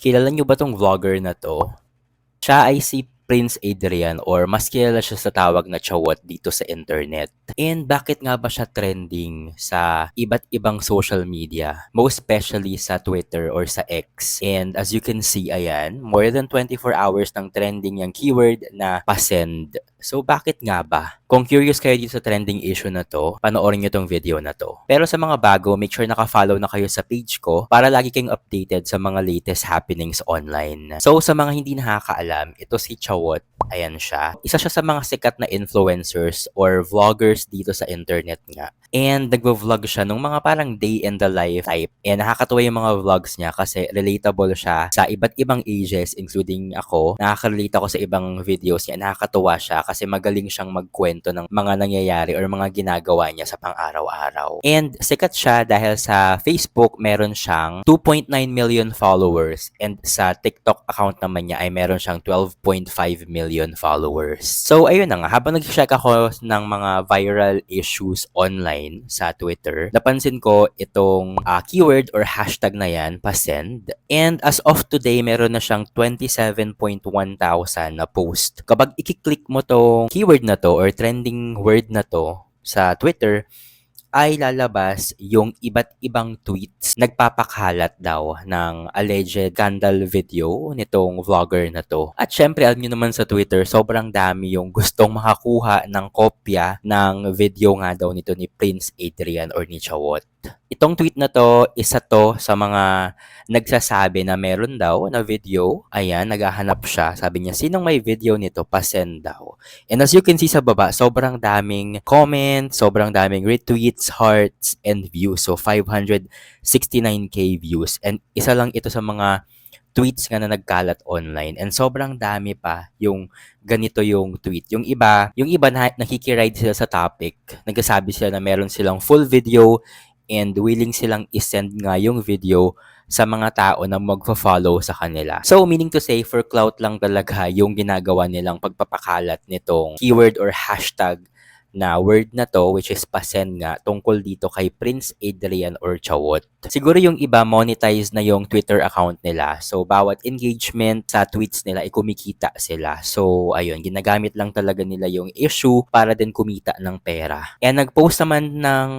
Kilala niyo ba 'tong vlogger na 'to? Siya ay si Prince Adrian or mas kilala siya sa tawag na Chawat dito sa internet. And bakit nga ba siya trending sa iba't ibang social media? Most especially sa Twitter or sa X. And as you can see, ayan, more than 24 hours ng trending yung keyword na pasend. So bakit nga ba? Kung curious kayo dito sa trending issue na to, panoorin nyo tong video na to. Pero sa mga bago, make sure naka-follow na kayo sa page ko para lagi kayong updated sa mga latest happenings online. So sa mga hindi nakakaalam, ito si Chawot. Ayan siya. Isa siya sa mga sikat na influencers or vloggers dito sa internet nga. And nagvo-vlog siya nung mga parang day in the life type. And nakakatuwa yung mga vlogs niya kasi relatable siya sa iba't ibang ages including ako. Nakaka-relate ako sa ibang videos niya. Nakakatuwa siya kasi magaling siyang magkwento ng mga nangyayari or mga ginagawa niya sa pang-araw-araw. And sikat siya dahil sa Facebook meron siyang 2.9 million followers and sa TikTok account naman niya ay meron siyang 12.5 million followers. So ayun na nga, habang nag-check ako ng mga viral issues online sa Twitter, napansin ko itong ah, keyword or hashtag na yan, pasend. And as of today, meron na siyang 27.1 thousand na post. Kapag i-click mo tong keyword na to or trending word na to sa Twitter, ay lalabas yung iba't ibang tweets nagpapakalat daw ng alleged scandal video nitong vlogger na to. At syempre, alam nyo naman sa Twitter, sobrang dami yung gustong makakuha ng kopya ng video nga daw nito ni Prince Adrian or ni Chawot. Itong tweet na to, isa to sa mga nagsasabi na meron daw na video. Ayan, naghahanap siya. Sabi niya, sinong may video nito? Pasend daw. And as you can see sa baba, sobrang daming comments, sobrang daming retweets, hearts, and views. So, 569k views. And isa lang ito sa mga tweets nga na nagkalat online. And sobrang dami pa yung ganito yung tweet. Yung iba, yung iba na nakikiride sila sa topic. Nagsasabi sila na meron silang full video and willing silang isend nga yung video sa mga tao na magfa-follow sa kanila. So, meaning to say, for clout lang talaga yung ginagawa nilang pagpapakalat nitong keyword or hashtag na word na to, which is pasen nga, tungkol dito kay Prince Adrian or Chawot. Siguro yung iba, monetize na yung Twitter account nila. So, bawat engagement sa tweets nila, ay kumikita sila. So, ayun, ginagamit lang talaga nila yung issue para din kumita ng pera. And nag-post naman ng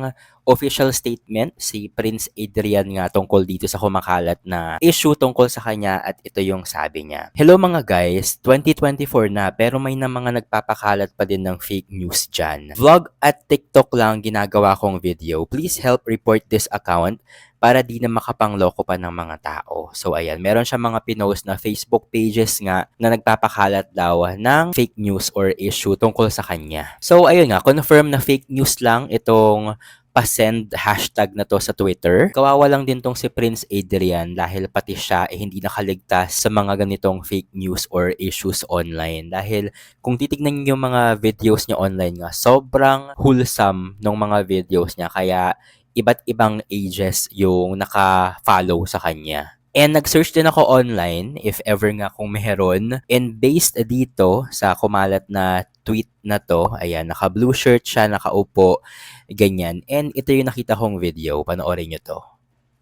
official statement si Prince Adrian nga tungkol dito sa kumakalat na issue tungkol sa kanya at ito yung sabi niya. Hello mga guys, 2024 na pero may na mga nagpapakalat pa din ng fake news dyan. Vlog at TikTok lang ginagawa kong video. Please help report this account para di na makapangloko pa ng mga tao. So ayan, meron siya mga pinost na Facebook pages nga na nagpapakalat daw ng fake news or issue tungkol sa kanya. So ayun nga, confirm na fake news lang itong pasend hashtag na to sa Twitter. Kawawa lang din tong si Prince Adrian dahil pati siya eh, hindi nakaligtas sa mga ganitong fake news or issues online. Dahil kung titignan niyo yung mga videos niya online nga, sobrang wholesome ng mga videos niya. Kaya iba't ibang ages yung naka-follow sa kanya. And nag-search din ako online if ever nga kung meron. And based dito sa kumalat na tweet na to, ayan, naka-blue shirt siya, nakaupo, ganyan. And ito yung nakita kong video. Panoorin nyo to.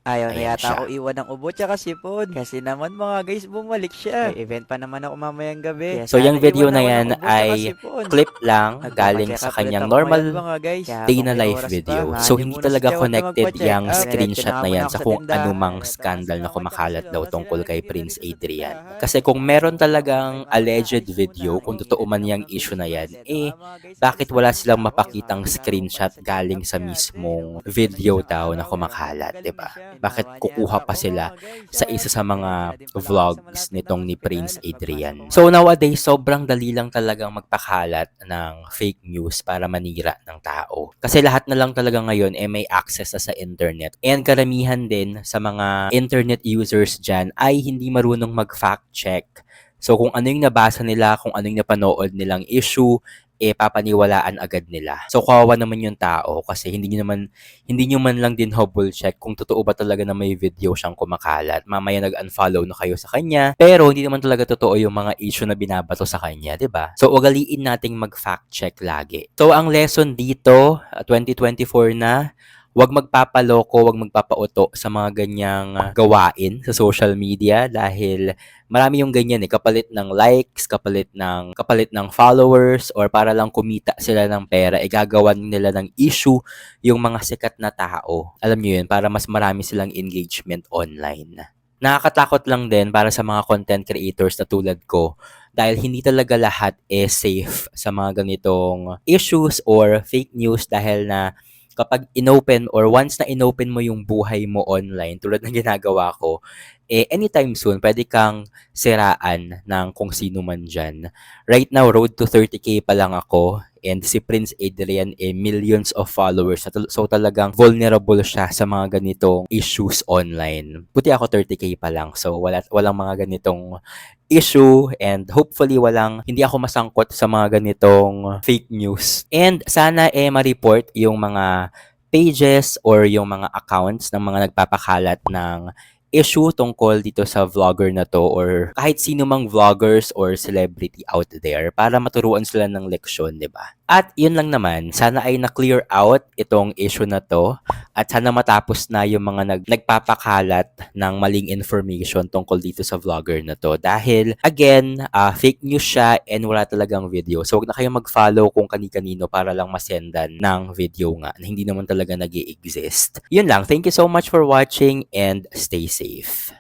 Ayaw na Ayan yata siya. ako iwan ng ubo tsaka sipon. Kasi naman mga guys, bumalik siya. May event pa naman ako mamayang gabi. Kaya So, yung sana video iwan na ako ng yan ubo tsaka ay sipon. Clip lang galing Nagpapacheck sa up kanyang ulit ako normal ngayon, mga guys. Kaya day kung na may live oras video. pa, So, mahalin hindi muna talaga na connected magpacheck yung up. screenshot na Diretso yan ako sa kung tindahan. anumang scandal na kumakalat daw tungkol kay Prince Adrian. Kasi kung meron talagang alleged video, kung totoo man yung issue na yan, eh, bakit wala silang mapakitang screenshot galing sa mismong video daw na kumakalat, 'di ba? Bakit kukuha pa sila sa isa sa mga vlogs nitong ni Prince Adrian. So nowadays, sobrang dali lang talagang magpakalat ng fake news para manira ng tao. Kasi lahat na lang talaga ngayon eh may access na sa internet. And karamihan din sa mga internet users dyan ay hindi marunong mag-fact check. So kung ano yung nabasa nila, kung ano yung napanood nilang issue, eh papaniwalaan agad nila. So kawawa naman yung tao kasi hindi nyo naman hindi nyo man lang din double check kung totoo ba talaga na may video siyang kumakalat. Mamaya nag-unfollow na kayo sa kanya. Pero hindi naman talaga totoo yung mga issue na binabato sa kanya, 'di ba? So ugaliin nating mag-fact check lagi. So ang lesson dito, uh, 2024 na, wag magpapaloko, wag magpapauto sa mga ganyang ah, gawain sa social media dahil marami yung ganyan eh, kapalit ng likes, kapalit ng kapalit ng followers or para lang kumita sila ng pera, eh nila ng issue yung mga sikat na tao. Alam niyo yun, para mas marami silang engagement online. Nakakatakot lang din para sa mga content creators na tulad ko dahil hindi talaga lahat eh safe sa mga ganitong issues or fake news dahil na kapag inopen or once na inopen mo yung buhay mo online tulad ng ginagawa ko, eh anytime soon pwede kang siraan ng kung sino man dyan. Right now, road to 30k pa lang ako and si Prince Adrian eh millions of followers. So, talagang vulnerable siya sa mga ganitong issues online. Buti ako 30k pa lang so wala, walang mga ganitong issue and hopefully walang hindi ako masangkot sa mga ganitong fake news. And sana eh ma-report yung mga pages or yung mga accounts ng mga nagpapakalat ng issue tungkol dito sa vlogger na to or kahit sino mang vloggers or celebrity out there para maturuan sila ng leksyon, 'di ba? At yun lang naman, sana ay na-clear out itong issue na to at sana matapos na yung mga nag nagpapakalat ng maling information tungkol dito sa vlogger na to dahil again, ah, fake news siya and wala talagang video. So wag na kayong mag-follow kung kani-kanino para lang masendan ng video nga na hindi naman talaga nag exist Yun lang. Thank you so much for watching and stay safe.